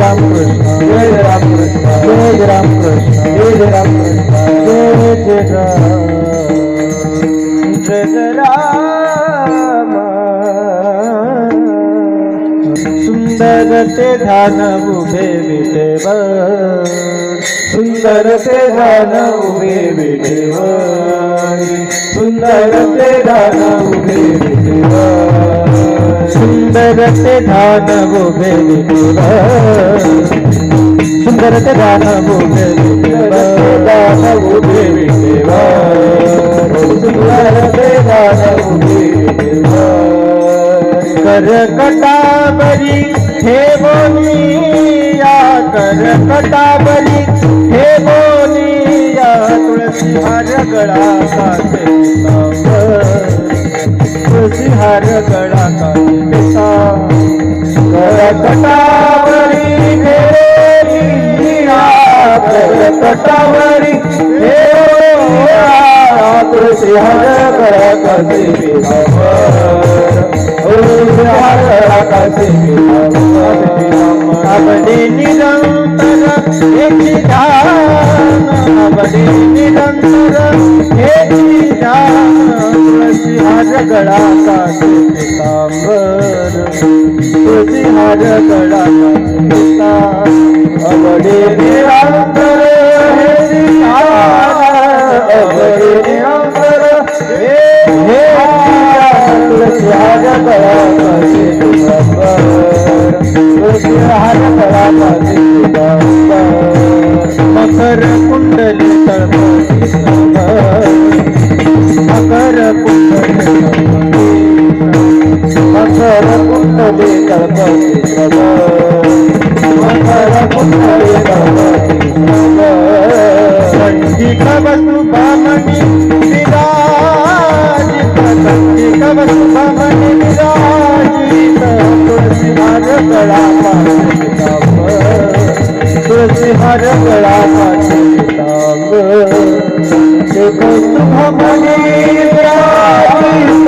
राम कृष्ण जय राम कृष्ण जय राम कृष्ण जय राम कृष्ण जय जय राम जय राम सुंदर ते ध्यान उभे विठेव सुंदर ते ध्यान उभे विठेव सुंदर ते ध्यान उभे सुंदर ते ध्यान उभे विटेवर सुंदर ते ध्यान उभे विटेवर ध्यान उभे विटेवर सुंदर ते ध्यान उभे विटेवर करकटावरी हे बोलिया करकटावरी हे करकटावरी हे बोलिया करकटावरी हे बोलिया तुळसी हार गळा काचे आवडे निरंतर हेची ध्यान आवडे निरंतर हेची ध्यान तुळसी हार गळा काचे पितांबर तुळसी हार गळा निरंतर हेची ध्यान निरंतर. हे हे तुळसी हार हार गळा मकर कुंडली तळपती मकर कुंडली तळपती कंठिक बामणी विराजित कंठिक बामणी विराजित हार गळा पाठी हार गळा पाठी ते विराजित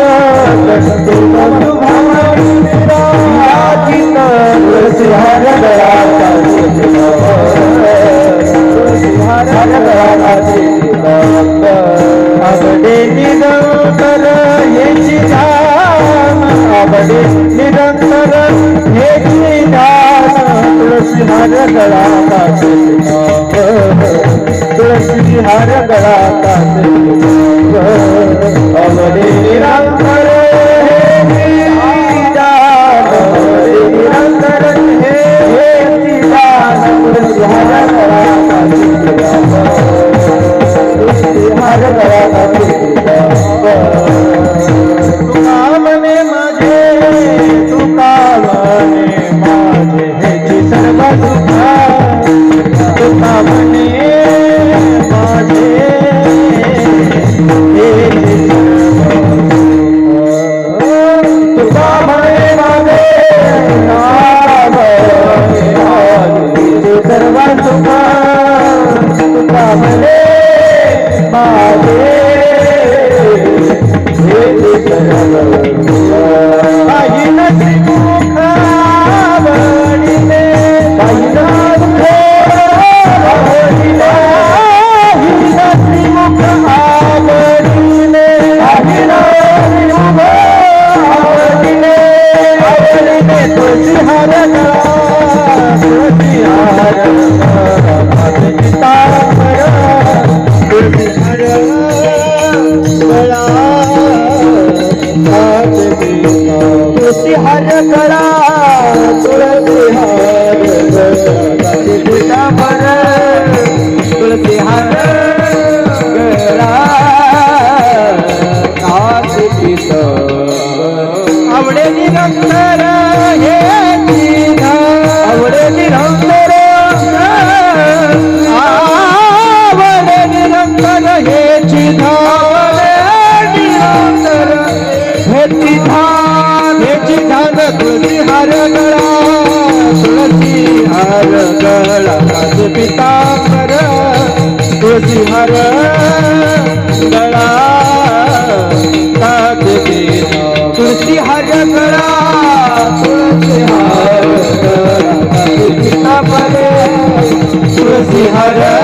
आवडे निरंतर हेची ध्यान आवडे निरंतर हेची ध्यान तुळसी हार गळा तुळशी तुळसी हार गळा हार गळा तुळशी हार गळा पिता कर तुळशी हार गळा काचे तुळशी हार गळा तुळशी हार गळा पिता पर तुळशी हार